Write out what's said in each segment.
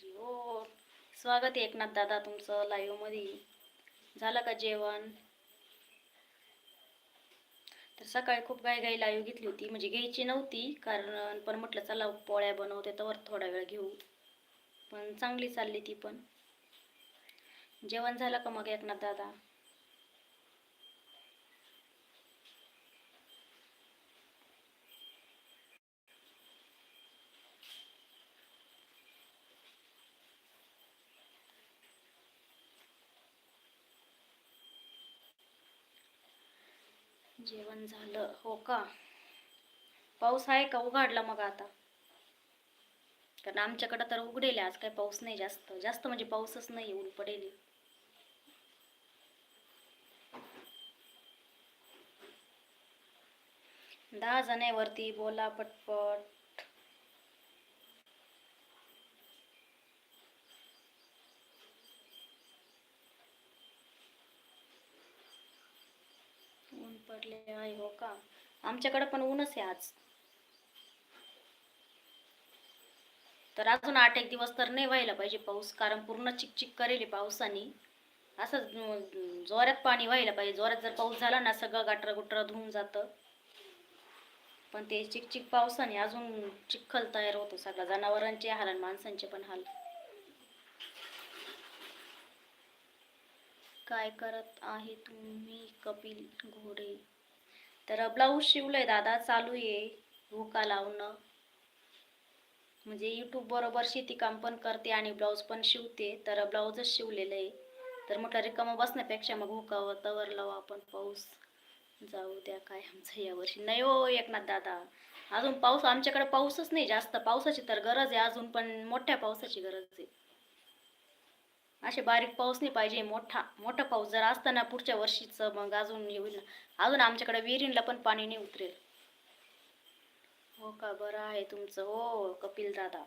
माझी हो स्वागत आहे एकनाथ दादा तुमचं लाईव्हमध्ये झालं का जेवण? तर सकाळी खूप गाय गाई लाईव्ह घेतली होती. म्हणजे घ्यायची नव्हती कारण पण म्हटलं चला पोळ्या बनवते तर थोडा वेळ घेऊ. पण चांगली चालली ती पण. जेवण झालं का मग एकनाथ दादा? जेवण झालं. हो का? पाऊस आहे का? उघडला मग आता. कारण आमच्याकडं तर उघडेल. आज काही पाऊस नाही जास्त. जास्त म्हणजे पाऊसच नाही ऊन पडेल. दहा जण आहे वरती. बोला पटपट ऊन पडले आहे हो का? आमच्याकडे पण ऊनच आहे आज. तर अजून आठ एक दिवस तर नाही व्हायला पाहिजे पाऊस कारण पूर्ण चिकचिक करेल पावसाने. असं जोऱ्यात जोरात पाणी व्हायला पाहिजे. जोरात जर पाऊस झाला ना सगळं गाठरं गुटरं धुवून जातं. पण ते चिकचिक पावसाने अजून चिखल तयार होतो सगळं. जनावरांचे हाल आणि माणसांचे पण हाल. काय करत आहे तुम्ही कपिल घोडे? तर ब्लाऊज शिवलंय दादा चालू आहे हुका लावणं. म्हणजे यूट्यूब बरोबर शेतीकाम पण करते आणि ब्लाऊज पण शिवते तर ब्लाऊजच शिवलेलं आहे. तर म्हटलं रिकामं बसण्यापेक्षा मग हुकावं तवर लावू आपण पाऊस. जाऊ द्या काय आमचं यावर्षी नाही हो एकनाथ दादा अजून पाऊस आमच्याकडे पाऊसच नाही जास्त. पावसाची तर गरज आहे अजून पण मोठ्या पावसाची गरज आहे. असे बारीक पाऊस नाही पाहिजे मोठा मोठा पाऊस जर असताना पुढच्या वर्षीचं मग अजून हे ना. अजून आमच्याकडे विहिरींला पण पाणी नाही उतरेल. हो का? बरं आहे तुमचं. हो कपिल दादा.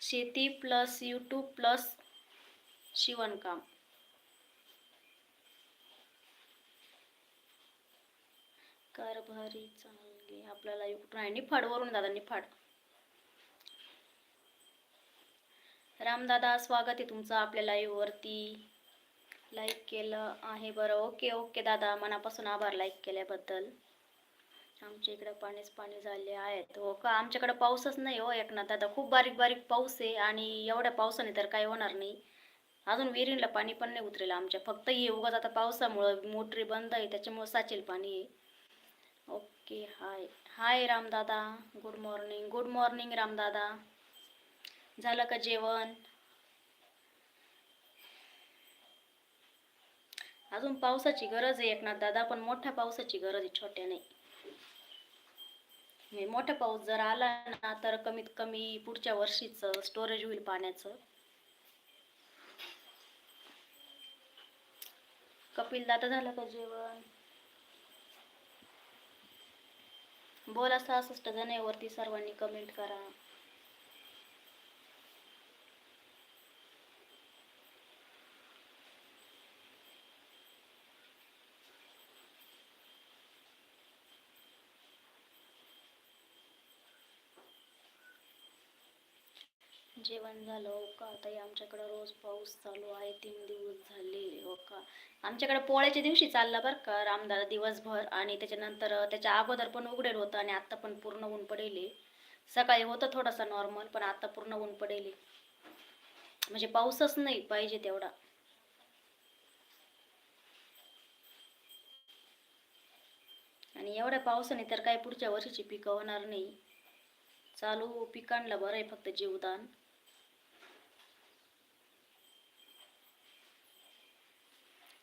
शेती प्लस यूट्यूब प्लस शिवणकाम. कारभारी चांगली. आपल्याला कुठून आहे निफाडवरून दादा निफाड. रामदादा स्वागत आहे तुमचं आपल्या लाईव्हवरती लाईक केलं आहे बरं. ओके ओके दादा. मनापासून आभार लाईक केल्याबद्दल. आमच्या इकडं पाणीच पाणी झाले आहेत. हो का? आमच्याकडं पाऊसच नाही हो एकनाथ दादा. खूप बारीक बारीक पाऊस आहे आणि एवढ्या पावसाने तर काही होणार नाही. अजून विहिरीला पाणी पण नाही उतरेल आमच्या. फक्त हे उगाच आता पावसामुळं मोटरी बंद आहे त्याच्यामुळं साचेल पाणी. आहे okay hi hi Ramdada. Good morning good morning Ramdada. झालं का जेवण? अजून पावसाची गरज आहे एकनाथ दादा पण मोठ्या पावसाची गरज आहे छोट्या नाही. म्हणजे मोठा पाऊस जर आला ना तर कमीत कमी पुढच्या वर्षीचं स्टोरेज होईल पाण्याचं. कपिल दादा झालं का जेवण? बोला सहासष्ट जण वरती सर्वांनी कमेंट करा. जेवण झालं हो का? ताई आमच्याकडं रोज पाऊस चालू आहे तीन दिवस झाले हो का? आमच्याकडे पोळ्याच्या दिवशी चालला बरं का रामदादा दिवसभर आणि त्याच्यानंतर त्याच्या अगोदर पण उघडेल होतं आणि आत्ता पण पूर्ण ऊन पडेल सकाळी होतं थोडासा नॉर्मल पण आत्ता पूर्ण ऊन पडेल म्हणजे पाऊसच नाही पाहिजे तेवढा. आणि एवढ्या पावसाने तर काही पुढच्या वर्षीची पिकं होणार नाही. चालू पिकांना बरं आहे फक्त जीवदान.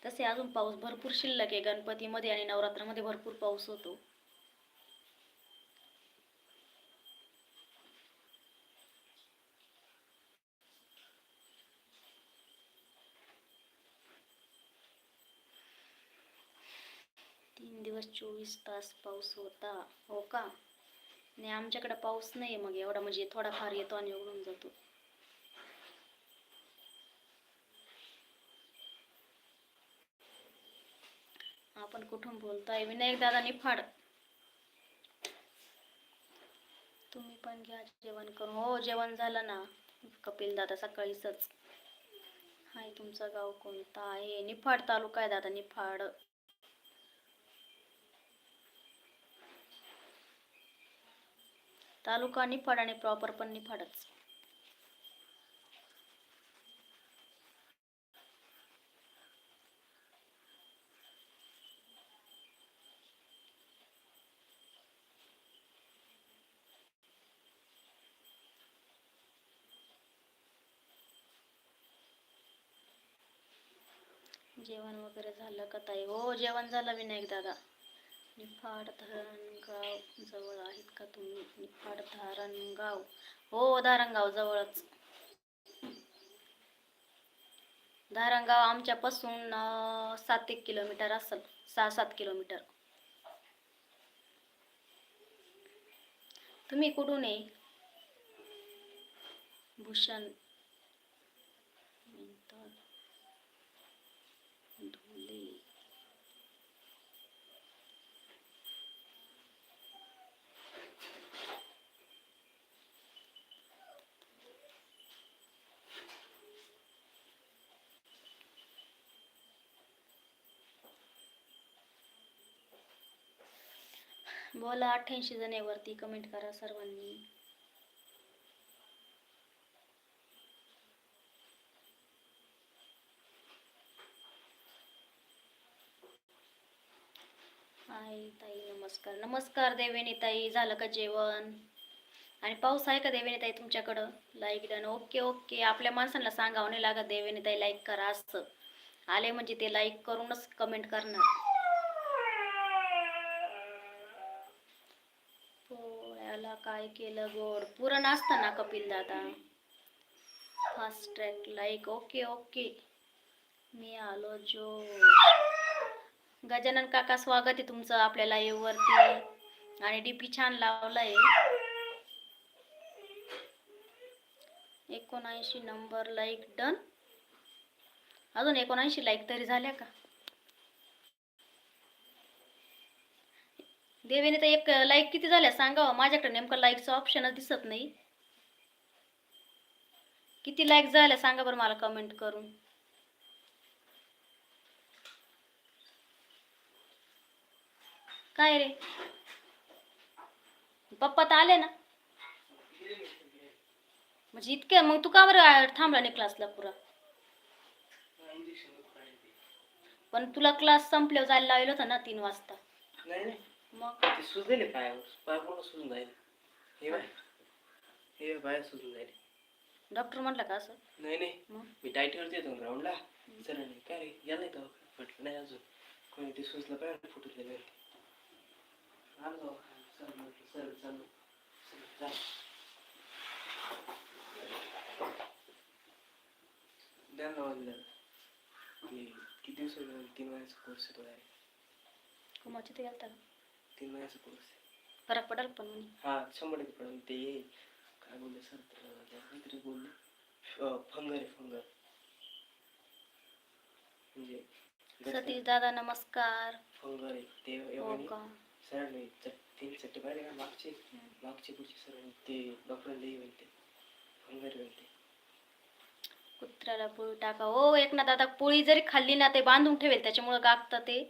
तसे अजून पाऊस भरपूर शिल्लक आहे. गणपतीमध्ये आणि नवरात्रामध्ये भरपूर पाऊस होतो. तीन दिवस चोवीस तास पाऊस होता. हो का? नाही आमच्याकडे पाऊस नाही मग एवढा. म्हणजे थोडाफार येतो आणि उघडून जातो आपण कुठून बोलताय? विनायक दादा निफाड तुम्ही पण घ्या जेवण करून. हो जेवण झालं ना. कपिल दादा सकाळीच हाय तुमचं गाव कोणता आहे? निफाड तालुका आहे दादा निफाड तालुका निफाड आणि प्रॉपर पण निफाडच. जेवण वगैरे झालं का ताई? हो जेवण झालं विनायक दादा निफाड धरणगाव जवळ आहेत का तुम्ही? निफाड धारणगाव. हो धारणगाव जवळच. धारणगाव आमच्यापासून सात एक किलोमीटर असेल. सहा सात किलोमीटर. तुम्ही कुठून आहे? भूषण मिंतर धुले बोला अठ्ठ्याऐंशी जणेवरती कमेंट करा सर्वांनी. आई ताई नमस्कार. नमस्कार देवेनी ताई झालं का जेवण? आणि पाऊस आहे का देवेनी ताई तुमच्याकडं? लाईक डन ओके ओके आपल्या माणसांना सांगावं नाही लागत देवेनी ताई लाईक करा असं. आले म्हणजे ते लाईक करूनच कमेंट करणार. काय केलं गोड? पुरण असतं ना कपिल दादा. Fast track like okay okay मी आलो जो गजानन काका स्वागत आहे तुमचं आपल्या लाईव्ह आणि डीपी छान लावलाय. एकोणऐंशी नंबर लाईक डन अजून एकोणऐंशी लाईक तरी झाल्या का? देवीने तर एक लाईक किती झाल्या सांगावं? माझ्याकडे नेमकं लाईकचं ऑप्शनच दिसत नाही. किती लाईक झाल्या सांगा बरं मला कमेंट करून. काय रे? पप्पा तर आले ना. म्हणजे इतके मग तू का बरं थांबला नाही क्लासला पुरा? पण तुला क्लास संपल्यावर जायला लावलं होतं ना तीन वाजता. मग ते सुजलेले पायावर पाय पूर्ण सुजून जाईल. हे बाय हे पाय सुजून जाईल. डॉक्टर म्हटलं का असं? नाही नाही. मग? मी डायटीवरती येतो ग्राउंडला सर नाही काय रे? याला येतो म्हटलं नाही अजून. कोणी ते सुजलं पाय फुटले नाही आलो जाऊ. सर म्हटलं सर चालू. सर, वाजलं ते किती दिवस? तीन महिन्याचा कोर्स आहे तो direct. कुमाची ते गेलता का तीन महिन्याचा कोर्स फरक पडेल पण म्हणे. हा शंभर टक्के पडेल. ते काय बोलले सर काहीतरी बोलले. फंगर आहे फंगर. म्हणजे सतीश दादा नमस्कार. फंगर आहे. ते हो एवढे का? सर नाही तीन चट्टे पाहिले का? मागचे? मागचे पुढचे सर ते डॉक्टर लई म्हणते. फंगर म्हणते. कुत्र्याला पोळी टाका. हो एक ना दादा पोळी जरी खाल्ली ना ते बांधून ठेवेल. त्याच्यामुळे गागतं ते.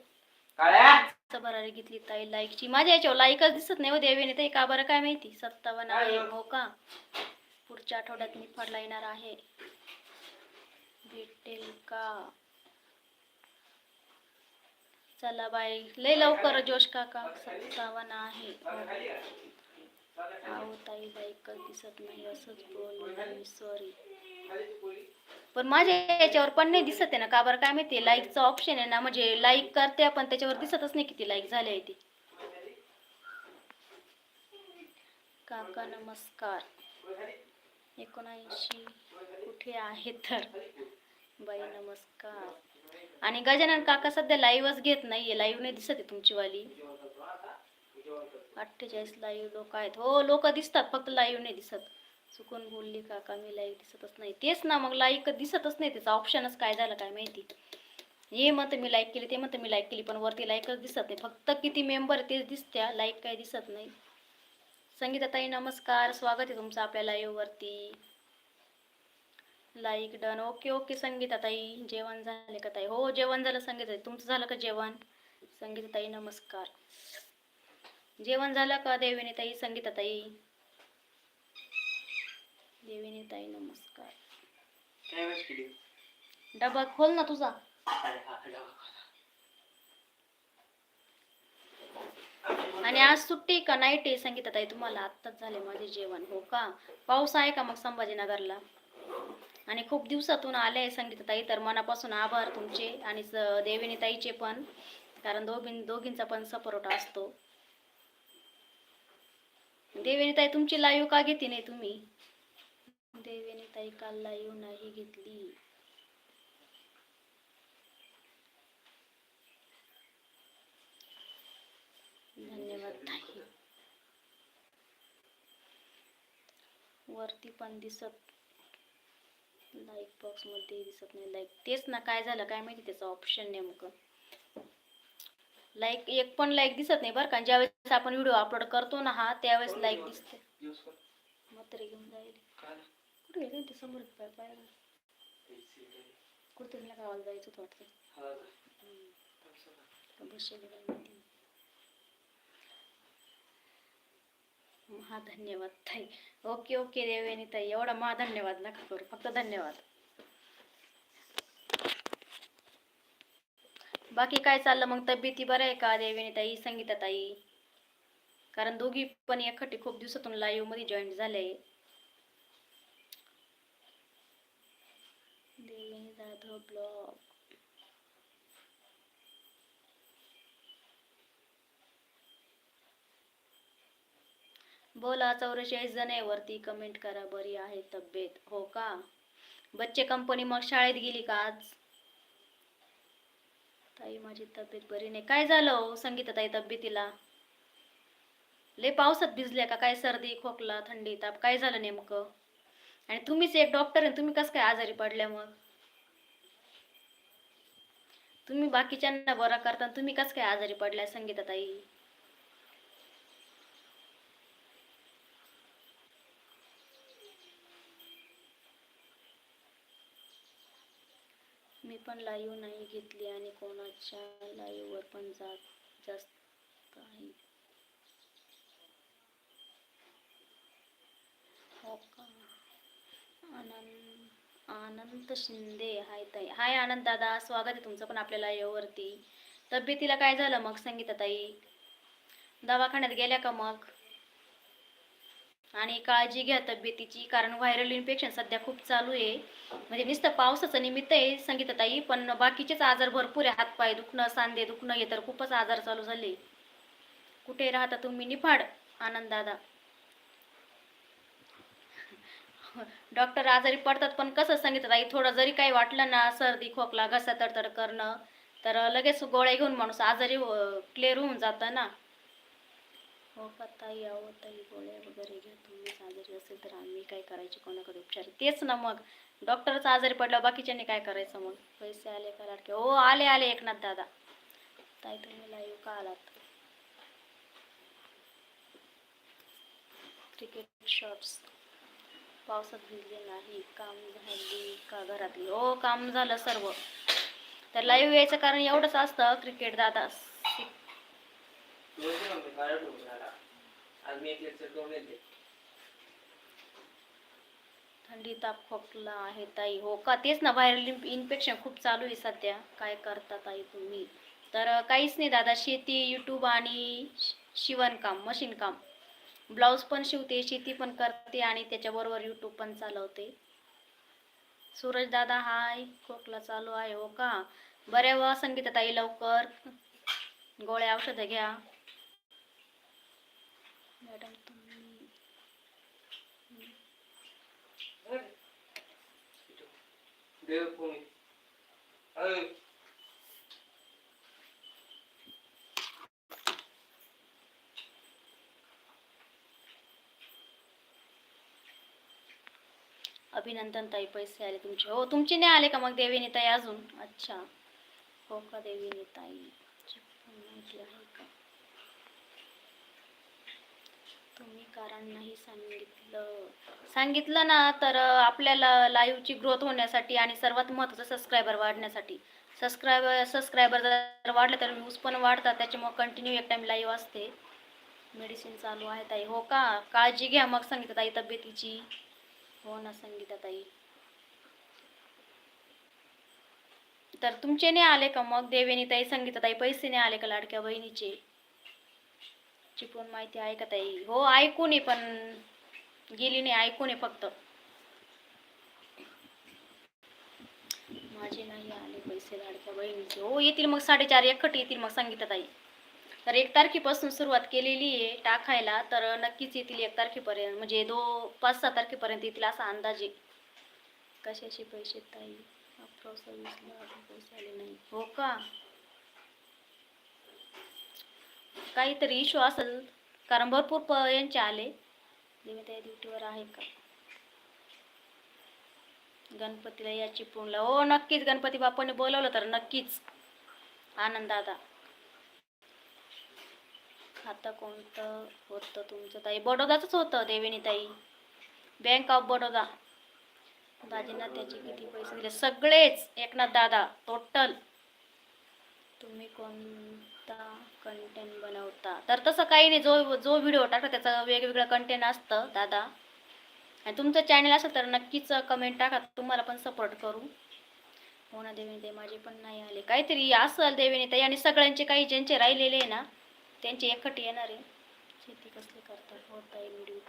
बरारी घेतली ताई लाईकची. माझ्या याच्यावर लाईकच दिसत नाही हो देवीने. ते का बरं काय माहिती? सत्तावन्न आहे हो का? पुढच्या आठवड्यात निफाडला येणार आहे. भेटेल का? चला बाई. लय लवकर जोश काका. सत्तावन्न आहे. अहो ताई लाईकच दिसत नाही. असंच बोल सॉरी पण माझ्या याच्यावर पण नाही दिसत आहे ना का बरं? काय माहिती लाईकचा ऑप्शन आहे ना म्हणजे लाईक करते पण त्याच्यावर दिसतच नाही किती लाईक झाले आहे ती. काका नमस्कार. एकोणऐंशी कुठे आहे तर? बाई नमस्कार. आणि गजानन काका सध्या लाईव्हच घेत नाहीये लाईव्ह नाही दिसत आहे तुमची वाली अठ्ठेचाळीस लाईव्ह लोक आहेत. हो लोक दिसतात फक्त लाईव्ह नाही दिसत. चुकून बोलली काका मी लाईक दिसतच नाही. तेच ना मग लाईक दिसतच नाही. त्याचा ऑप्शनच काय झालं काय माहिती. हे म्हणतं मी लाईक केली ते म्हणतं मी लाईक केली पण वरती लाईकच दिसत नाही. फक्त किती मेंबर तेच दिसत्या लाईक काय दिसत नाही. संगीताताई नमस्कार. स्वागत आहे तुमचं आपल्या लाईव्ह वरती. लाईक डन ओके ओके संगीताताई जेवण झाले का ताई? हो जेवण झालं संगीताताई तुमचं झालं का जेवण? संगीताताई नमस्कार. जेवण झालं का देविनीताई संगीताताई देविनीताई नमस्कार. काय वेळेस केली? डबा खोल ना तुझा. अरे हा डबा आणि आज सुट्टी का नाईट आहे संगीताताई तुम्हाला आत्ताच झाले माझे जेवण हो का? पाऊस आहे का मग संभाजीनगरला? आणि खूप दिवसातून आले आहे संगीताताई तर मनापासून आभार तुमचे आणि स- देविनीताईचे पण कारण दोघीं दोघींचा पण सपोर्ट असतो. देविनीताई तुमची लाईव्ह का घेते नाही तुम्ही? देविनीताई काल लाईव्ह नाही घेतली. धन्यवाद ताई. वरती पण दिसत लाईक बॉक्समध्ये दिसत नाही लाईक तेच ना काय झालं काय माहिती त्याचं ऑप्शन नेमकं. लाईक एक पण लाईक दिसत नाही बरं का. ज्यावेळेस आपण व्हिडिओ अपलोड करतो ना हा त्यावेळेस लाईक दिसते. म्हातारे घेऊन जाईल. कुठे गेले ते समोर पाय कुठे तुला गावाला जायचं होतं वाटतं. हा. हम्म. का बसलेलं काय माहिती नाही. हा धन्यवाद ताई. ओके ओके देवेनी ताई. एवढा मा धन्यवाद नका करू. फक्त धन्यवाद. बाकी काय चाललं? मग तब्येती बरं आहे का देवेनी ताई संगीता ताई? कारण दोघी पण एकखट्टी खूप दिवसातून लाईव्हमध्ये जॉईन झाले देवेनी जाधव ब्लॉग बोला चौवेचाळीस जण आहे वरती. कमेंट करा बरी आहे तब्येत. हो का? बच्चे कंपनी मग शाळेत गेली का आज? ताई माझी तब्येत बरी नाही. काय झालं हो, संगीता ताई तब्येतीला? लय पावसात भिजल्या का? काय सर्दी खोकला थंडी ताप? काय झालं नेमकं? आणि तुम्हीच एक डॉक्टर आहे तुम्ही कसं काय आजारी पडल्या मग? तुम्ही बाकीच्यांना बरा करता तुम्ही कसं काय आजारी पडल्या संगीता ताई मी पण लाईव्ह नाही घेतली आणि कोणाच्या लाईव्हवर पण जात जास्त आहे हो का? आनंद. आनंद शिंदे हाय ताई. हाय आनंद दादा स्वागत आहे तुमचं पण आपल्याला लाईव्हवरती. तब्येतीला काय झालं मग संगीता ताई? दवाखान्यात गेल्या का मग? आणि काळजी घ्या तब्येतीची कारण व्हायरल इन्फेक्शन सध्या खूप चालू आहे. म्हणजे नुसतं पावसाचं निमित्त आहे संगीताताई पण बाकीचेच आजार भरपूर आहे. हातपाय दुखणं सांधे दुखणं हे तर खूपच आजार चालू झाले. कुठे राहता तुम्ही? निफाड आनंद दादा. डॉक्टर आजारी पडतात पण कसं सांगितलं थोडं जरी काही वाटलं ना सर्दी खोकला घसा तडतड करणं तर लगेच गोळ्या घेऊन माणूस आजारी क्लिअर होऊन जातं ना. हो का ताई? आहो ताई गोळ्या वगैरे घ्या तुम्हीच आजारी असेल तर आम्ही काय करायचे कोणाकडे उपचार? तेच ना मग. डॉक्टरच आजारी पडला बाकीच्याने काय करायचं मग? पैसे आले का लाडके? हो आले आले एकनाथ दादा. ताई तुम्ही लाईव्ह का आलात? क्रिकेट शॉट्स पावसात भिजले नाही काम झाली का घरातली? हो काम झालं सर्व. तर लाईव्ह यायचं कारण एवढंच असतं क्रिकेट दादा. थंडी ताप खोकला आहे ताई. हो का? तेच ना व्हायरल इन्फेक्शन खूप चालू आहे सध्या. काय करता ताई तुम्ही? तर काहीच नाही दादा शेती यूट्यूब आणि शिवणकाम मशीन काम. ब्लाऊज पण शिवते शेती पण करते आणि त्याच्याबरोबर यूट्यूब पण चालवते. सूरज दादा हाय खोकला चालू आहे हो का? बऱ्या वा संगीता ताई लवकर. गोळ्या औषधं घ्या. मॅडम तुम्ही अभिनंदन ताई पैसे आले तुमचे. हो तुमचे नाही आले का मग देवीने ताई अजून? अच्छा. हो का देवीने ताई? आहे का तुम्ही कारण नाही सांगितलं. सांगितलं ना तर आपल्याला लाईव्हची ग्रोथ होण्यासाठी आणि सर्वात महत्त्वाचं सबस्क्रायबर वाढण्यासाठी. सबस्क्रायबर सबस्क्रायबर जर वाढलं तर व्ह्यूज पण वाढतात त्याच्यामुळे कंटिन्यू एक टाईम लाईव्ह असते. मेडिसिन चालू आहे ताई. हो का? काळजी घ्या मग सांगितलं ताई तब्येतीची. हो ना संगीता ताई तर तुमचे नाही आले का मग? देवेनी ताई संगीता ताई पैसे नाही आले का लाडक्या बहिणीचे? चिपळूण माहिती आहे का ताई? हो ऐकून आहे पण. गेली नाही ऐकून आहे फक्त. माझे नाही आले पैसे लाडक्या बहिणीचे. हो येतील मग साडेचार एकट येतील मग संगीता ताई तर एक तारखेपासून सुरुवात केलेली आहे टाकायला तर नक्कीच येतील एक तारखेपर्यंत म्हणजे दो पाच सहा तारखेपर्यंत येतील असा अंदाज आहे. कशाचे पैसे ताई? पैसे आले नाही हो का? काहीतरी इश्यू असेल कारण भरपूर प यांचे आले. त्या ड्युटीवर आहे का? गणपतीला या चिपळूणला हो नक्कीच गणपती बाप्पाने बोलवलं तर नक्कीच. आनंद दादा. खातं कोणतं होतं तुमचं ताई? बडोदाचंच होतं देवीनी ताई बँक ऑफ बडोदा. दाजींना त्याचे किती पैसे दिले? सगळेच. एकनाथ दादा टोटल तुम्ही कोणता कंटेंट बनवता? तर तसं काही नाही. जो जो व्हिडिओ टाकता त्याचं वेगवेगळं कंटेंट असतं दादा. आणि तुमचं चॅनल असेल तर नक्कीच कमेंट टाका. तुम्हाला पण सपोर्ट करू. हो ना देवीने ते माझे पण नाही आले. काहीतरी असेल देवीने ताई आणि सगळ्यांचे काही ज्यांचे राहिलेले आहे ना त्यांची एकखट येणार. आहे शेती कसली करतात होत आहे व्हिडिओ